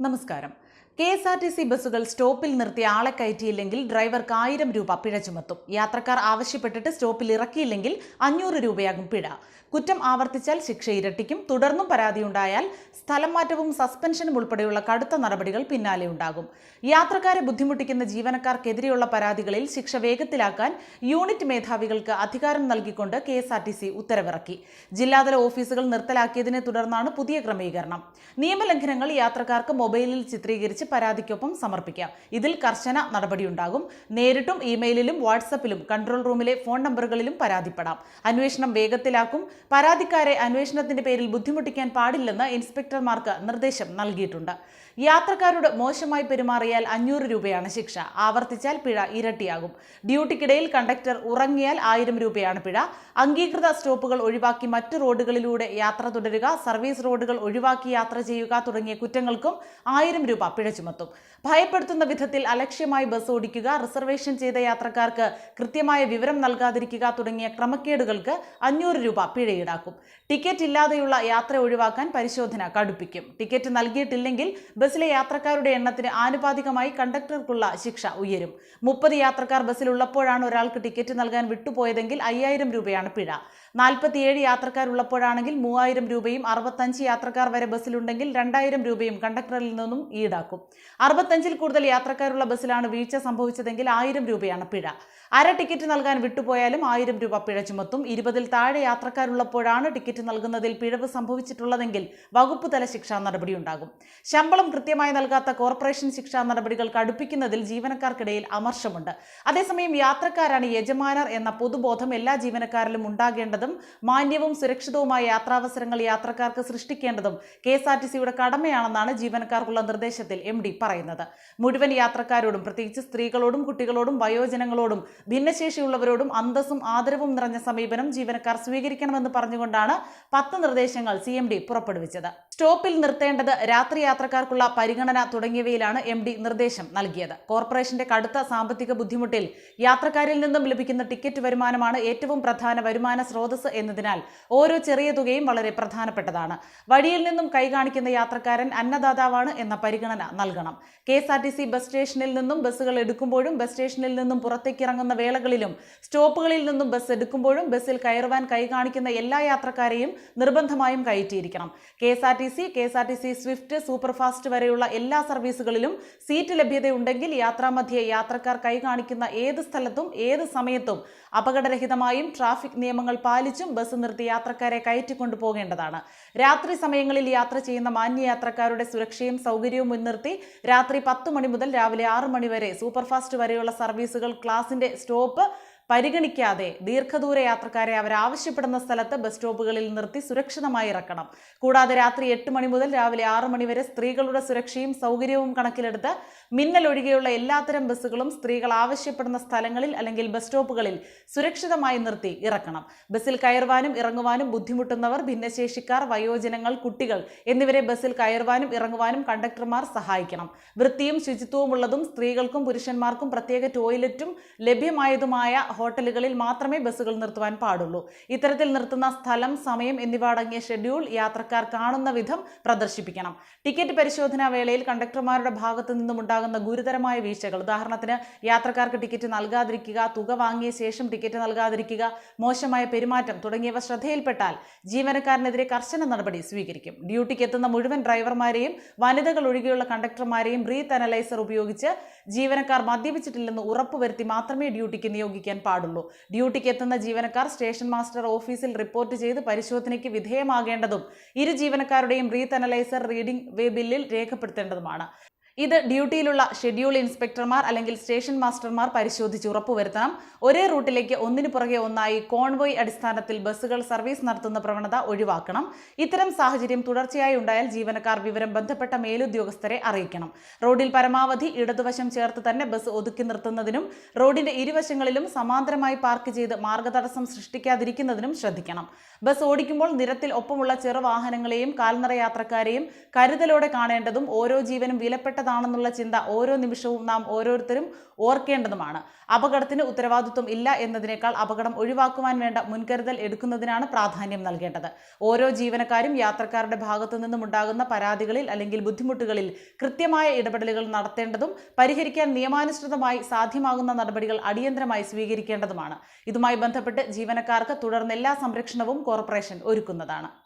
നമസ്കാരം K S R T C ബസ്സുകൾ സ്റ്റോപ്പിൽ നിർത്തി ആളെ കയറ്റിയില്ലെങ്കിൽ ഡ്രൈവർക്ക് ആയിരം രൂപ പിഴ ചുമത്തും. യാത്രക്കാർ ആവശ്യപ്പെട്ടിട്ട് സ്റ്റോപ്പിൽ ഇറക്കിയില്ലെങ്കിൽ അഞ്ഞൂറ് രൂപയാകും പിഴ. കുറ്റം ആവർത്തിച്ചാൽ ശിക്ഷ ഇരട്ടിക്കും. തുടർന്നും പരാതിയുണ്ടായാൽ സ്ഥലം മാറ്റവും സസ്പെൻഷനും ഉൾപ്പെടെയുള്ള കടുത്ത നടപടികൾ പിന്നാലെ ഉണ്ടാകും. യാത്രക്കാരെ ബുദ്ധിമുട്ടിക്കുന്ന ജീവനക്കാർക്കെതിരെയുള്ള പരാതികളിൽ ശിക്ഷ വേഗത്തിലാക്കാൻ യൂണിറ്റ് മേധാവികൾക്ക് അധികാരം നൽകിക്കൊണ്ട് K S R T C ഉത്തരവിറക്കി. ജില്ലാതല ഓഫീസുകൾ നിർത്തലാക്കിയതിനെ തുടർന്നാണ് പുതിയ ക്രമീകരണം. നിയമലംഘനങ്ങൾ യാത്രക്കാർക്ക് മൊബൈലിൽ ചിത്രീകരിച്ച് പരാതിക്കൊപ്പം സമർപ്പിക്കാം. ഇതിൽ കർശന നടപടിയുണ്ടാകും. നേരിട്ടും ഇമെയിലിലും വാട്സപ്പിലും കൺട്രോൾ റൂമിലെ ഫോൺ നമ്പറുകളിലും പരാതിപ്പെടാം. അന്വേഷണം വേഗത്തിലാക്കും. പരാതിക്കാരെ അന്വേഷണത്തിന്റെ പേരിൽ ബുദ്ധിമുട്ടിക്കാൻ പാടില്ലെന്ന് ഇൻസ്പെക്ടർമാർക്ക് നിർദ്ദേശം നൽകിയിട്ടുണ്ട്. യാത്രക്കാരോട് മോശമായി പെരുമാറിയാൽ അഞ്ഞൂറ് രൂപയാണ് ശിക്ഷ. ആവർത്തിച്ചാൽ പിഴ ഇരട്ടിയാകും. ഡ്യൂട്ടിക്കിടയിൽ കണ്ടക്ടർ ഉറങ്ങിയാൽ ആയിരം രൂപയാണ് പിഴ. അംഗീകൃത സ്റ്റോപ്പുകൾ ഒഴിവാക്കി മറ്റു റോഡുകളിലൂടെ യാത്ര തുടരുക സർവീസ് റോഡുകൾ ഒഴിവാക്കി യാത്ര ചെയ്യുക തുടങ്ങിയ കുറ്റങ്ങൾക്കും ആയിരം രൂപ പിഴ ചുമത്തും. ഭയപ്പെടുത്തുന്ന വിധത്തിൽ അലക്ഷ്യമായി ബസ് ഓടിക്കുക റിസർവേഷൻ ചെയ്ത യാത്രക്കാർക്ക് കൃത്യമായ വിവരം നൽകാതിരിക്കുക തുടങ്ങിയ ക്രമക്കേടുകൾക്ക് അഞ്ഞൂറ് രൂപ പിഴ ഈടാക്കും ടിക്കറ്റ് ഇല്ലാതെയുള്ള യാത്ര ഒഴിവാക്കാൻ പരിശോധന കടുപ്പിക്കും. ടിക്കറ്റ് നൽകിയിട്ടില്ലെങ്കിൽ ബസ്സിലെ യാത്രക്കാരുടെ എണ്ണത്തിന് ആനുപാതികമായി കണ്ടക്ടർക്കുള്ള ശിക്ഷ ഉയരും. മുപ്പത് യാത്രക്കാർ ബസ്സിലുള്ളപ്പോഴാണ് ഒരാൾക്ക് ടിക്കറ്റ് നൽകാൻ വിട്ടുപോയതെങ്കിൽ അയ്യായിരം രൂപയാണ് പിഴ. നാൽപ്പത്തിയേഴ് യാത്രക്കാരുള്ളപ്പോഴാണെങ്കിൽ മൂവായിരം രൂപയും അറുപത്തഞ്ച് യാത്രക്കാർ വരെ ബസ്സിലുണ്ടെങ്കിൽ രണ്ടായിരം രൂപയും കണ്ടക്ടറിൽ നിന്നും ഈടാക്കും. അറുപത്തഞ്ചിൽ കൂടുതൽ യാത്രക്കാരുള്ള ബസ്സിലാണ് വീഴ്ച സംഭവിച്ചതെങ്കിൽ ആയിരം രൂപയാണ് പിഴ. അര ടിക്കറ്റ് നൽകാൻ വിട്ടുപോയാലും ആയിരം രൂപ പിഴ ചുമത്തും. ഇരുപതിൽ താഴെ യാത്രക്കാരുള്ളപ്പോഴാണ് ടിക്കറ്റ് നൽകുന്നതിൽ പിഴവ് സംഭവിച്ചിട്ടുള്ളതെങ്കിൽ വകുപ്പ് തല ശിക്ഷാ നടപടിയുണ്ടാകും. ശമ്പളം കൃത്യമായി നൽകാത്ത കോർപ്പറേഷൻ ശിക്ഷാ നടപടികൾ കടുപ്പിക്കുന്നതിൽ ജീവനക്കാർക്കിടയിൽ അമർഷമുണ്ട്. അതേസമയം യാത്രക്കാരാണ് യജമാനർ എന്ന പൊതുബോധം എല്ലാ ജീവനക്കാരിലും ഉണ്ടാകേണ്ടതും മാന്യവും സുരക്ഷിതവുമായ യാത്രാവസരങ്ങൾ യാത്രക്കാർക്ക് സൃഷ്ടിക്കേണ്ടതും കെ എസ് ആർ ടി സിയുടെ കടമയാണെന്നാണ് ജീവനക്കാർക്കുള്ള നിർദ്ദേശത്തിൽ എം ഡി പറയുന്നത്. മുഴുവൻ യാത്രക്കാരോടും പ്രത്യേകിച്ച് സ്ത്രീകളോടും കുട്ടികളോടും വയോജനങ്ങളോടും ഭിന്നശേഷിയുള്ളവരോടും അന്തസ്സും ആദരവും നിറഞ്ഞ സമീപനം ജീവനക്കാർ സ്വീകരിക്കണമെന്ന് പറഞ്ഞുകൊണ്ടാണ് പത്ത് നിർദ്ദേശങ്ങൾ സി എം ഡി പുറപ്പെടുവിച്ചത്. സ്റ്റോപ്പിൽ നിർത്തേണ്ടത് രാത്രി യാത്രക്കാർക്കുള്ള പരിഗണന തുടങ്ങിയവയിലാണ് എം ഡി നിർദ്ദേശം നൽകിയത്. കോർപ്പറേഷന്റെ കടുത്ത സാമ്പത്തിക ബുദ്ധിമുട്ടിൽ യാത്രക്കാരിൽ നിന്നും ലഭിക്കുന്ന ടിക്കറ്റ് വരുമാനമാണ് ഏറ്റവും പ്രധാന വരുമാന സ്രോതസ് എന്നതിനാൽ ഓരോ ചെറിയ തുകയും വളരെ പ്രധാനപ്പെട്ടതാണ്. വഴിയിൽ നിന്നും കൈ കാണിക്കുന്ന യാത്രക്കാരൻ അന്നദാതാവാണ് എന്ന പരിഗണന നൽകണം. കെ ബസ് സ്റ്റേഷനിൽ നിന്നും ബസ്സുകൾ എടുക്കുമ്പോഴും ബസ് സ്റ്റേഷനിൽ നിന്നും പുറത്തേക്ക് ഇറങ്ങുന്ന വേളകളിലും സ്റ്റോപ്പുകളിൽ നിന്നും ബസ് എടുക്കുമ്പോഴും ബസ്സിൽ കയറുവാൻ കൈ കാണിക്കുന്ന എല്ലാ യാത്രക്കാരെയും നിർബന്ധമായും കയറ്റിയിരിക്കണം. K S R T C K S R T C Swift superfast വരെയുള്ള എല്ലാ സർവീസുകളിലും സീറ്റ് ലഭ്യതയുണ്ടെങ്കിൽ യാത്രാമധ്യേ യാത്രക്കാർ കൈ കാണിക്കുന്ന ഏത് സ്ഥലത്തും ഏത് സമയത്തും അപകടരഹിതമായും ട്രാഫിക് നിയമങ്ങൾ പാലിച്ചും ബസ് നിർത്തി യാത്രക്കാരെ കയറ്റിക്കൊണ്ടു പോകേണ്ടതാണ്. രാത്രി സമയങ്ങളിൽ യാത്ര ചെയ്യുന്ന മാന്യ യാത്രക്കാരുടെ സുരക്ഷയും സൗകര്യവും മുൻനിർത്തി രാത്രി പത്ത് മണി മുതൽ രാവിലെ ആറ് മണി വരെ സൂപ്പർഫാസ്റ്റ് വരെയുള്ള സർവീസുകൾ ക്ലാസിന്റെ സ്റ്റോപ്പ് പരിഗണിക്കാതെ ദീർഘദൂര യാത്രക്കാരെ അവർ ആവശ്യപ്പെടുന്ന സ്ഥലത്ത് ബസ് സ്റ്റോപ്പുകളിൽ നിർത്തി സുരക്ഷിതമായി ഇറക്കണം. കൂടാതെ രാത്രി എട്ട് മണി മുതൽ രാവിലെ ആറ് മണി വരെ സ്ത്രീകളുടെ സുരക്ഷയും സൗകര്യവും കണക്കിലെടുത്ത് മിന്നൽ ഒഴികെയുള്ള എല്ലാത്തരം ബസ്സുകളും സ്ത്രീകൾ ആവശ്യപ്പെടുന്ന സ്ഥലങ്ങളിൽ അല്ലെങ്കിൽ ബസ് സ്റ്റോപ്പുകളിൽ സുരക്ഷിതമായി നിർത്തി ഇറക്കണം. ബസ്സിൽ കയറുവാനും ഇറങ്ങുവാനും ബുദ്ധിമുട്ടുന്നവർ ഭിന്നശേഷിക്കാർ വയോജനങ്ങൾ കുട്ടികൾ എന്നിവരെ ബസ്സിൽ കയറുവാനും ഇറങ്ങുവാനും കണ്ടക്ടർമാർ സഹായിക്കണം. വൃത്തിയും ശുചിത്വമുള്ളതും സ്ത്രീകൾക്കും പുരുഷന്മാർക്കും പ്രത്യേക ടോയ്ലറ്റും ലഭ്യമായതുമായ ഹോട്ടലുകളിൽ മാത്രമേ ബസ്സുകൾ നിർത്തുവാൻ പാടുള്ളൂ. ഇത്തരത്തിൽ നിർത്തുന്ന സ്ഥലം സമയം എന്നിവ അടങ്ങിയ ഷെഡ്യൂൾ യാത്രക്കാർ കാണുന്ന വിധം പ്രദർശിപ്പിക്കണം. ടിക്കറ്റ് പരിശോധനാ വേളയിൽ കണ്ടക്ടർമാരുടെ ഭാഗത്തു നിന്നുമുണ്ടാകുന്ന ഗുരുതരമായ വീഴ്ചകൾ. ഉദാഹരണത്തിന് യാത്രക്കാർക്ക് ടിക്കറ്റ് നൽകാതിരിക്കുക തുക വാങ്ങിയ ശേഷം ടിക്കറ്റ് നൽകാതിരിക്കുക മോശമായ പെരുമാറ്റം തുടങ്ങിയവ ശ്രദ്ധയിൽപ്പെട്ടാൽ ജീവനക്കാരനെതിരെ കർശന നടപടി സ്വീകരിക്കും. ഡ്യൂട്ടിക്ക് എത്തുന്ന മുഴുവൻ ഡ്രൈവർമാരെയും വനിതകൾ ഒഴികെയുള്ള കണ്ടക്ടർമാരെയും ബ്രീത്ത് അനലൈസർ ഉപയോഗിച്ച് ജീവനക്കാർ മദ്യപിച്ചിട്ടില്ലെന്ന് ഉറപ്പുവരുത്തി മാത്രമേ ഡ്യൂട്ടിക്ക് നിയോഗിക്കാൻ പാടുള്ളൂ. ഡ്യൂട്ടിക്ക് എത്തുന്ന ജീവനക്കാർ സ്റ്റേഷൻ മാസ്റ്റർ ഓഫീസിൽ റിപ്പോർട്ട് ചെയ്ത് പരിശോധനയ്ക്ക് വിധേയമാകേണ്ടതും ഇരു ജീവനക്കാരുടെയും റീത്ത് അനലൈസർ റീഡിംഗ് വേ ബില്ലിൽ രേഖപ്പെടുത്തേണ്ടതുമാണ്. ഇത് ഡ്യൂട്ടിയിലുള്ള ഷെഡ്യൂൾ ഇൻസ്പെക്ടർമാർ അല്ലെങ്കിൽ സ്റ്റേഷൻ മാസ്റ്റർമാർ പരിശോധിച്ച് ഉറപ്പുവരുത്തണം. ഒരേ റൂട്ടിലേക്ക് ഒന്നിനു പുറകെ ഒന്നായി കോൺവോയ് അടിസ്ഥാനത്തിൽ ബസ്സുകൾ സർവീസ് നടത്തുന്ന പ്രവണത ഒഴിവാക്കണം. ഇത്തരം സാഹചര്യം തുടർച്ചയായി ഉണ്ടായാൽ ജീവനക്കാർ വിവരം ബന്ധപ്പെട്ട മേലുദ്യോഗസ്ഥരെ അറിയിക്കണം. റോഡിൽ പരമാവധി ഇടതുവശം ചേർത്ത് തന്നെ ബസ് ഒതുക്കി നിർത്തുന്നതിനും റോഡിന്റെ ഇരുവശങ്ങളിലും സമാന്തരമായി പാർക്ക് ചെയ്ത് മാർഗതടസ്സം സൃഷ്ടിക്കാതിരിക്കുന്നതിനും ശ്രദ്ധിക്കണം. ബസ് ഓടിക്കുമ്പോൾ നിരത്തിൽ ഒപ്പമുള്ള ചെറുവാഹനങ്ങളെയും കാൽനട യാത്രക്കാരെയും കരുതലോടെ കാണേണ്ടതും ഓരോ ജീവനും വിലപ്പെട്ടതാണ് ചെയ്യേണ്ടതാണെന്നുള്ള ചിന്ത ഓരോ നിമിഷവും നാം ഓരോരുത്തരും ഓർക്കേണ്ടതുമാണ്. അപകടത്തിന് ഉത്തരവാദിത്വം ഇല്ല എന്നതിനേക്കാൾ അപകടം ഒഴിവാക്കുവാൻ വേണ്ട മുൻകരുതൽ എടുക്കുന്നതിനാണ് പ്രാധാന്യം നൽകേണ്ടത്. ഓരോ ജീവനക്കാരും യാത്രക്കാരുടെ ഭാഗത്തു നിന്നും ഉണ്ടാകുന്ന പരാതികളിൽ അല്ലെങ്കിൽ ബുദ്ധിമുട്ടുകളിൽ കൃത്യമായ ഇടപെടലുകൾ നടത്തേണ്ടതും പരിഹരിക്കാൻ നിയമാനുസൃതമായി സാധ്യമാകുന്ന നടപടികൾ അടിയന്തരമായി സ്വീകരിക്കേണ്ടതുമാണ്. ഇതുമായി ബന്ധപ്പെട്ട് ജീവനക്കാർക്ക് തുടർന്ന് എല്ലാ സംരക്ഷണവും കോർപ്പറേഷൻ ഒരുക്കുന്നതാണ്.